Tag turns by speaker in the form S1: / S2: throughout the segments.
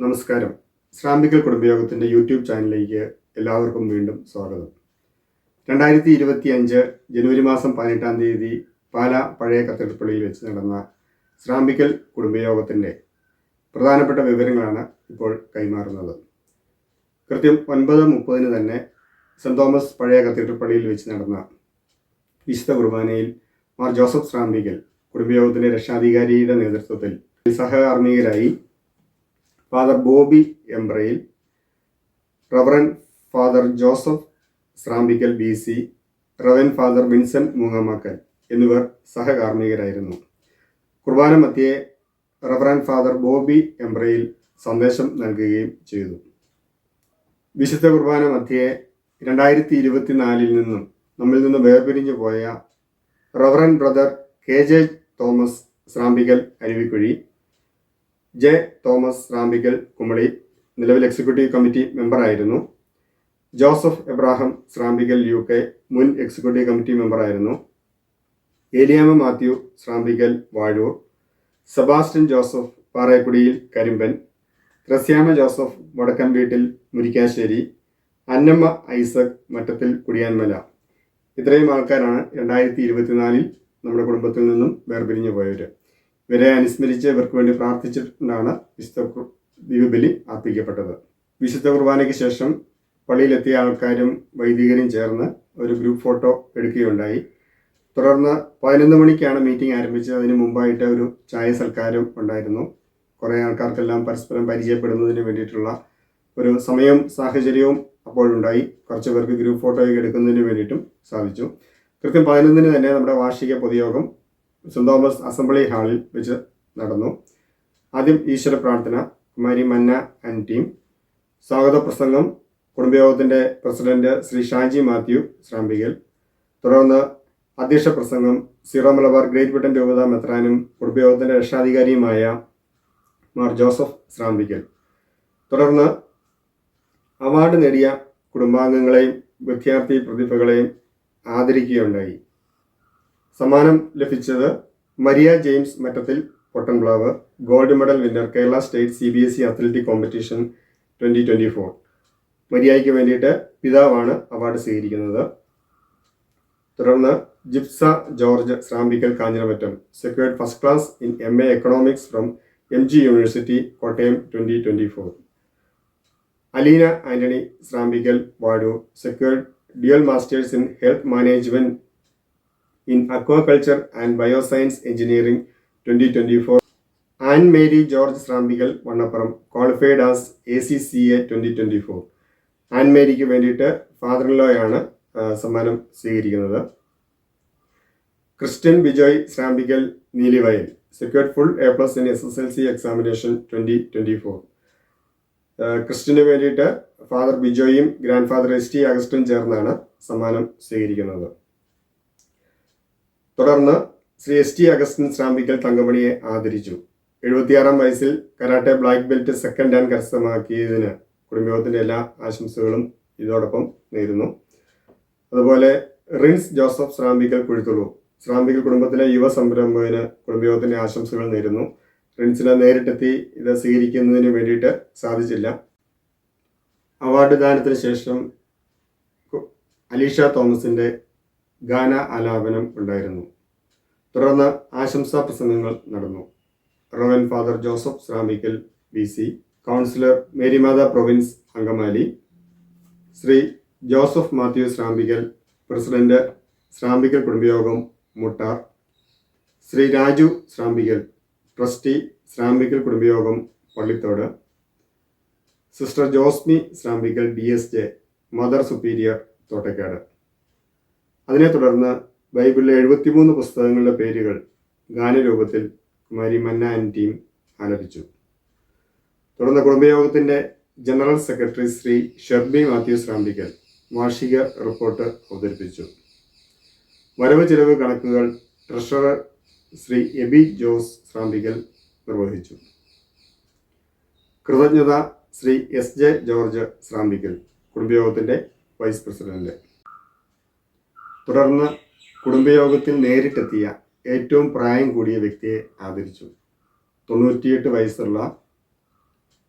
S1: നമസ്കാരം. ശ്രാമ്പിക്കൽ കുടുംബയോഗത്തിന്റെ യൂട്യൂബ് ചാനലിലേക്ക് എല്ലാവർക്കും വീണ്ടും സ്വാഗതം. രണ്ടായിരത്തി ഇരുപത്തി അഞ്ച് ജനുവരി മാസം പതിനെട്ടാം തീയതി പാല പഴയ കത്തീഡ്രപ്പള്ളിയിൽ വെച്ച് നടന്ന ശ്രാമ്പിക്കൽ കുടുംബയോഗത്തിന്റെ പ്രധാനപ്പെട്ട വിവരങ്ങളാണ് ഇപ്പോൾ കൈമാറുന്നത്. കൃത്യം ഒൻപത് മുപ്പതിന് തന്നെ സെന്റ് തോമസ് പഴയ കത്തീഡ്രൽ പള്ളിയിൽ വെച്ച് നടന്ന വിശുദ്ധ കുർബാനയിൽ മാർ ജോസഫ് ശ്രാമ്പിക്കൽ കുടുംബയോഗത്തിന്റെ രക്ഷാധികാരിയുടെ നേതൃത്വത്തിൽ സഹകാർമ്മികരായി father Bobby Embrayil reverend father Joseph Srampickal B C reverend father Vincent Moongamakkal എന്നിവർ സഹകാർമ്മികരായിരുന്നു. കുർബാന മധ്യേ റവറൻ ഫാദർ ബോബി എംബ്രയിൽ സന്ദേശം നൽകുകയും ചെയ്തു. വിശുദ്ധ കുർബാന മധ്യേ രണ്ടായിരത്തി ഇരുപത്തിനാലിൽ നിന്നും നമ്മിൽ നിന്ന് വേർപിരിഞ്ഞു പോയ reverend brother K J Thomas Srampickal Aruvikuzhy J Thomas Rampickal Kumily നിലവിൽ എക്സിക്യൂട്ടീവ് കമ്മിറ്റി മെമ്പറായിരുന്നു ജോസഫ് എബ്രാഹിം ശ്രാമ്പിക്കൽ യു കെ മുൻ എക്സിക്യൂട്ടീവ് കമ്മിറ്റി മെമ്പറായിരുന്നു ഏലിയാമ മാത്യു ശ്രാമ്പിക്കൽ വാഴൂർ സെബാസ്റ്റ്യൻ ജോസഫ് പാറയക്കുടിയിൽ കരിമ്പൻ ക്രസ്യാമ ജോസഫ് വടക്കൻ വീട്ടിൽ മുരിക്കാശ്ശേരി അന്നമ്മ ഐസക് മറ്റത്തിൽ കുടിയാൻമല ഇത്രയും ആൾക്കാരാണ് രണ്ടായിരത്തി ഇരുപത്തിനാലിൽ നമ്മുടെ കുടുംബത്തിൽ നിന്നും വേർപിരിഞ്ഞു പോയവർ ഇവരെ അനുസ്മരിച്ച് ഇവർക്ക് വേണ്ടി പ്രാർത്ഥിച്ചിട്ടാണ് വിശുദ്ധ ദീപബലി അർപ്പിക്കപ്പെട്ടത്. വിശുദ്ധ കുർബാനയ്ക്ക് ശേഷം പള്ളിയിലെത്തിയ ആൾക്കാരും വൈദികരും ചേർന്ന് ഒരു ഗ്രൂപ്പ് ഫോട്ടോ എടുക്കുകയുണ്ടായി. തുടർന്ന് പതിനൊന്ന് മണിക്കാണ് മീറ്റിംഗ് ആരംഭിച്ചത്. അതിന് മുമ്പായിട്ട് ഒരു ചായ സൽക്കാരം ഉണ്ടായിരുന്നു. കുറേ ആൾക്കാർക്കെല്ലാം പരസ്പരം പരിചയപ്പെടുന്നതിന് വേണ്ടിയിട്ടുള്ള ഒരു സമയം സാഹചര്യവും അപ്പോഴുണ്ടായി. കുറച്ച് പേർക്ക് ഗ്രൂപ്പ് ഫോട്ടോയൊക്കെ എടുക്കുന്നതിന് വേണ്ടിയിട്ടും സാധിച്ചു. കൃത്യം പതിനൊന്നിന് തന്നെ നമ്മുടെ വാർഷിക പൊതുയോഗം സെന്റ് തോമസ് അസംബ്ലി ഹാളിൽ വെച്ച് നടന്നു. ആദ്യം ഈശ്വര പ്രാർത്ഥന കുമാരി മന്ന ആൻഡ് ടീം സ്വാഗത പ്രസംഗം കുടുംബയോഗത്തിന്റെ പ്രസിഡന്റ് ശ്രീ ഷാജി മാത്യു ശ്രാമ്പികൽ തുടർന്ന് അധ്യക്ഷ പ്രസംഗം സീറോ മലബാർ ഗ്രേറ്റ് ബ്രിട്ടൻ രൂപത മെത്രാനും കുടുംബയോഗത്തിന്റെ രക്ഷാധികാരിയുമായ മാർ ജോസഫ് ശ്രാമ്പിക്കൽ തുടർന്ന് അവാർഡ് നേടിയ കുടുംബാംഗങ്ങളെയും വിദ്യാർത്ഥി പ്രതിഭകളെയും ആദരിക്കുകയുണ്ടായി. സമ്മാനം ലഭിച്ചത് Maria James Mattathil Pottanplavu gold medal winner Kerala state C B S E athletic competition twenty twenty four മരിയായ്ക്ക് വേണ്ടിയിട്ട് പിതാവാണ് അവാർഡ് സ്വീകരിക്കുന്നത്. തുടർന്ന് Jipsa George Srampickal Kanjiramattom secured first class in M A economics from M G university Kottayam twenty twenty four Aleena Antony Srampickal Vaadhoo secured dual masters in health management in aquaculture and bioscience engineering twenty twenty four Ann Mary George qualified Vannappuram qualified as a C C A twenty twenty four Ann മേരിക്ക് വേണ്ടിയിട്ട് father ലോയാണ് സമ്മാനം സ്വീകരിക്കുന്നത്. Christian Bijoy Srampickal Neelivayal secured full A plus in S S L C examination twenty twenty four Christian വേണ്ടിയിട്ട് father ബിജോയും grand father S T അഗസ്റ്റും ചേർന്നാണ് സമ്മാനം സ്വീകരിക്കുന്നത്. തുടർന്ന് Shri S T Augustine Srampickal തങ്കമണിയെ ആദരിച്ചു. എഴുപത്തിയാറാം വയസ്സിൽ karate black belt second hand കരസ്ഥമാക്കിയതിന് കുടുംബയോഗത്തിന്റെ എല്ലാ ആശംസകളും ഇതോടൊപ്പം നേരുന്നു. അതുപോലെ റിൻസ് ജോസഫ് ശ്രാമ്പിക്കൽ കുഴിത്തുള്ളു. ശ്രാമ്പിക്കൽ കുടുംബത്തിലെ യുവ സംരംഭകന് കുടുംബയോഗത്തിന്റെ ആശംസകൾ നേരുന്നു. റിൻസിനെ നേരിട്ടെത്തി ഇത് സ്വീകരിക്കുന്നതിന് വേണ്ടിയിട്ട് സാധിച്ചില്ല. അവാർഡ് ദാനത്തിന് ശേഷം അലീഷ തോമസിന്റെ ഗാന ആലാപനം ഉണ്ടായിരുന്നു. തുടർന്ന് ആശംസാ പ്രസംഗങ്ങൾ നടന്നു. Reverend father Joseph Sramickal B C councillor Marymatha province Angamaly Shri Joseph Mathew Srampickal president Srampickal കുടുംബയോഗം Muttar Shri Raju Srampickal trustee Srampickal കുടുംബയോഗം Pallithodu sister Josmi Srampickal D S J mother superior Thottakkad. അതിനെ തുടർന്ന് ബൈബിളിലെ എഴുപത്തിമൂന്ന് പുസ്തകങ്ങളുടെ പേരുകൾ ഗാനരൂപത്തിൽ കുമാരി മന്ന ആൻഡ് ടീം ആലപിച്ചു. തുടർന്ന് കുടുംബയോഗത്തിന്റെ general secretary Shri Sherby Mathews Rambickal വാർഷിക റിപ്പോർട്ട് അവതരിപ്പിച്ചു. വരവ് ചെലവ് കണക്കുകൾ ട്രഷറർ ശ്രീ എബി ജോസ് ശ്രാമ്പിക്കൽ നിർവഹിച്ചു. കൃതജ്ഞത Shri S J George Srampickal കുടുംബയോഗത്തിന്റെ vice president. തുടർന്ന് കുടുംബയോഗത്തിൽ നേരിട്ടെത്തിയ ഏറ്റവും പ്രായം കൂടിയ വ്യക്തിയെ ആദരിച്ചു. തൊണ്ണൂറ്റിയെട്ട് വയസ്സുള്ള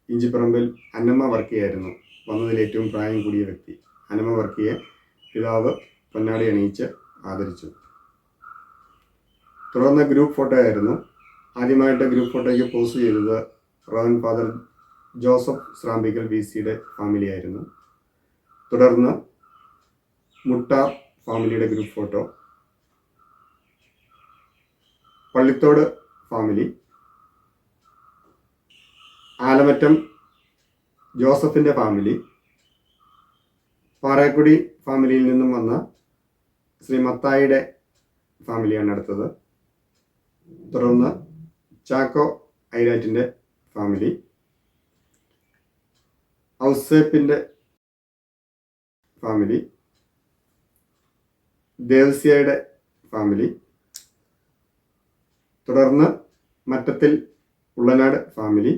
S1: ഇഞ്ചിപ്പറമ്പിൽ അന്നമ്മ വർക്കിയായിരുന്നു. വന്നതിൽ ഏറ്റവും പ്രായം കൂടിയ വ്യക്തി. അന്നമ്മ വർക്കിയെ പിതാവ് പൊന്നാടി അണിയിച്ച് ആദരിച്ചു. തുടർന്ന് ഗ്രൂപ്പ് ഫോട്ടോ ആയിരുന്നു ആദ്യമായിട്ട് ഗ്രൂപ്പ് ഫോട്ടോയ്ക്ക് പോസ്റ്റ് ചെയ്തത് reverend father Joseph Srampickal B സിയുടെ ഫാമിലി ആയിരുന്നു തുടർന്ന് മുട്ടാർ ഫാമിലിയുടെ group photo Pallithodu family Alamattam ജോസഫിന്റെ ഫാമിലി പാറേക്കുടി ഫാമിലിയിൽ നിന്നും വന്ന ശ്രീ മത്തായിയുടെ ഫാമിലിയാണ് അടുത്തത്. തുടർന്ന് ചാക്കോ ഐരാറ്റിന്റെ ഫാമിലി ഔസേപ്പിന്റെ ഫാമിലി ദേവസ്യയുടെ ഫാമിലി തുടർന്ന് മറ്റത്തിൽ ഉള്ളനാട് ഫാമിലി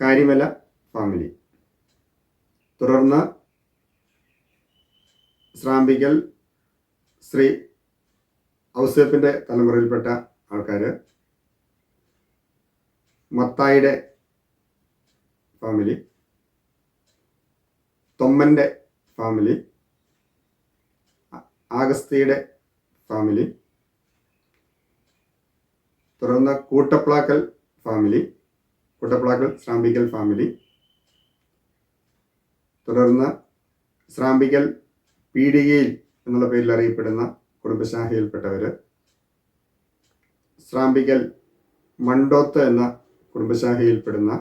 S1: കാരിമല ഫാമിലി തുടർന്ന് ശ്രാമ്പിക്കൽ ശ്രീ ഔസേപ്പിന്റെ തലമുറയിൽപ്പെട്ട ആൾക്കാർ മത്തായിയുടെ ഫാമിലി തൊമ്മന്റെ ഫാമിലി ആഗസ്തിയുടെ ഫാമിലി തുടർന്ന് കൂട്ടപ്ലാക്കൽ ഫാമിലി കൂട്ടപ്ലാക്കൽ ശ്രാമ്പിക്കൽ ഫാമിലി തുടർന്ന് ശ്രാമ്പിക്കൽ പീഡികയിൽ എന്നുള്ള പേരിൽ അറിയപ്പെടുന്ന കുടുംബശാഖയിൽപ്പെട്ടവർ ശ്രാമ്പിക്കൽ മണ്ടോത്ത് എന്ന കുടുംബശാഖയിൽപ്പെടുന്ന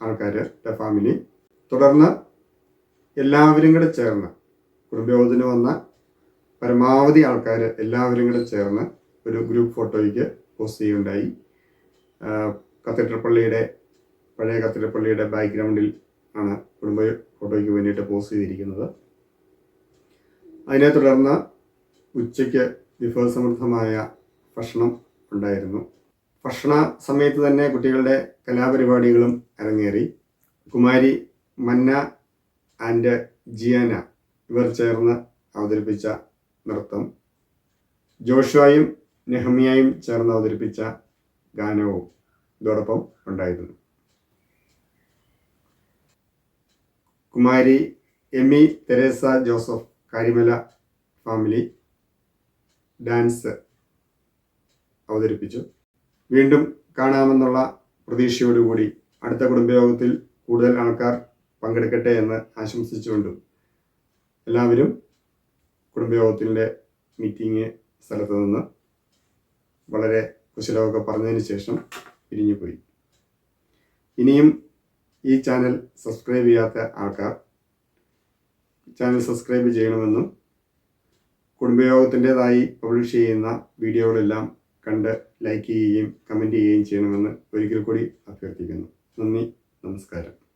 S1: ആൾക്കാരുടെ ഫാമിലി തുടർന്ന് എല്ലാവരും കൂടെ ചേർന്ന് കുടുംബയോഗത്തിന് വന്ന പരമാവധി ആൾക്കാർ എല്ലാവരും കൂടെ ചേർന്ന് ഒരു ഗ്രൂപ്പ് ഫോട്ടോയ്ക്ക് പോസ്റ്റ് ചെയ്യുകയുണ്ടായി. കത്തീഡ്രൽ പള്ളിയുടെ പഴയ കത്തീഡ്രൽ പള്ളിയുടെ ബാക്ക്ഗ്രൗണ്ടിൽ ആണ് കുടുംബ ഫോട്ടോയ്ക്ക് വേണ്ടിയിട്ട് പോസ്റ്റ് ചെയ്തിരിക്കുന്നത്. അതിനെ തുടർന്ന് ഉച്ചയ്ക്ക് വിഭവസമൃദ്ധമായ ഭക്ഷണം ഉണ്ടായിരുന്നു. ഭക്ഷണ സമയത്ത് തന്നെ കുട്ടികളുടെ കലാപരിപാടികളും അരങ്ങേറി. കുമാരി മന്ന ആൻഡ് ജിയാന ഇവർ ചേർന്ന് അവതരിപ്പിച്ച നൃത്തം. ജോഷുവായും നെഹമിയായും ചേർന്ന് അവതരിപ്പിച്ച ഗാനവും ഇതോടൊപ്പം ഉണ്ടായിരുന്നു. Kumari Amy Theresa Joseph Karimala family dance അവതരിപ്പിച്ചു. വീണ്ടും കാണാമെന്നുള്ള പ്രതീക്ഷയോടുകൂടി അടുത്ത കുടുംബയോഗത്തിൽ കൂടുതൽ ആൾക്കാർ പങ്കെടുക്കട്ടെ എന്ന് ആശംസിച്ചുകൊണ്ടും എല്ലാവരും കുടുംബയോഗത്തിന്റെ മീറ്റിംഗ് സ്ഥലത്ത് നിന്ന് വളരെ കുശലമൊക്കെ പറഞ്ഞതിന് ശേഷം പിരിഞ്ഞുപോയി. ഇനിയും ഈ ചാനൽ സബ്സ്ക്രൈബ് ചെയ്യാത്ത ആൾക്കാർ ചാനൽ സബ്സ്ക്രൈബ് ചെയ്യണമെന്നും കുടുംബയോഗത്തിന്റെതായി പബ്ലിഷ് ചെയ്യുന്ന വീഡിയോകളെല്ലാം കണ്ട് ലൈക്ക് ചെയ്യുകയും കമന്റ് ചെയ്യുകയും ചെയ്യണമെന്ന് ഒരിക്കൽ കൂടി അഭ്യർത്ഥിക്കുന്നു. നന്ദി നമസ്കാരം.